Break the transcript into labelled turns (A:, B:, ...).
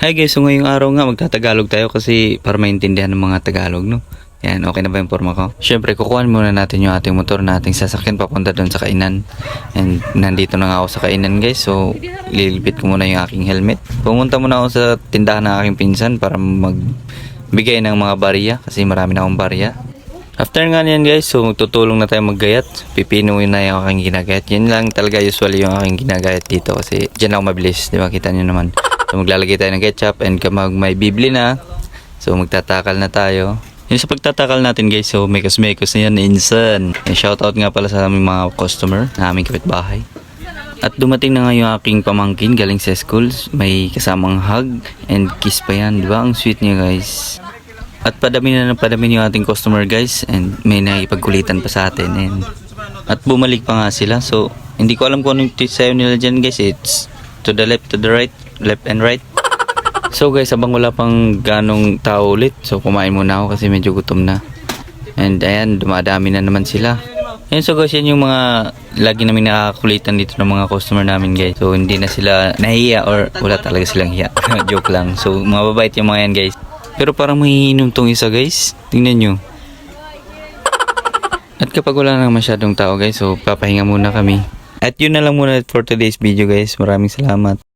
A: Hi guys, so ngayong araw nga magtatagalog tayo kasi para maintindihan ng mga Tagalog, no? Yan, okay na ba yung forma ko? Siyempre, kukuhan muna natin yung ating motor na ating sasakyan papunta doon sa kainan. And nandito na nga ako sa kainan guys, so ililipit ko muna yung aking helmet. Pumunta muna ako sa tindahan ng aking pinsan para magbigay ng mga barya kasi marami na akong barya. After nga niyan guys, so magtutulong na tayo maggayat. Pipinuin na yung aking ginagayat. Yan lang talaga usually yung aking ginagayat dito kasi dyan ako mabilis. Di ba? Kita nyo naman. So maglalagay tayo ng ketchup and kapag may bibli na, so magtatakal na tayo. Yung sa pagtatakal natin guys, so mekos-mekos na yan, insan. And shoutout nga pala sa aming mga customer na aming kapitbahay. At dumating na nga yung aking pamangkin galing sa school. May kasamang hug and kiss pa yan. Di ba? Ang sweet niya guys. At padami na ng padami yung ating customer guys and may nakipagkulitan pa sa atin and at bumalik pa nga sila so hindi ko alam kung anong sayo nila dyan guys it's to the left to the right left and right so guys habang wala pang ganong tao ulit so kumain muna ako kasi medyo gutom na and ayan dumadami na naman sila Ayun, so guys, yan yung mga lagi namin nakakulitan dito ng mga customer namin guys. So hindi na sila nahiya or wala talaga silang hiya. Joke lang. So mga babait yung mga yan guys. Pero parang mahihinom tong isa guys. Tingnan nyo. At kapag wala na masyadong tao guys, so papahinga muna kami. At yun na lang muna for today's video guys. Maraming salamat.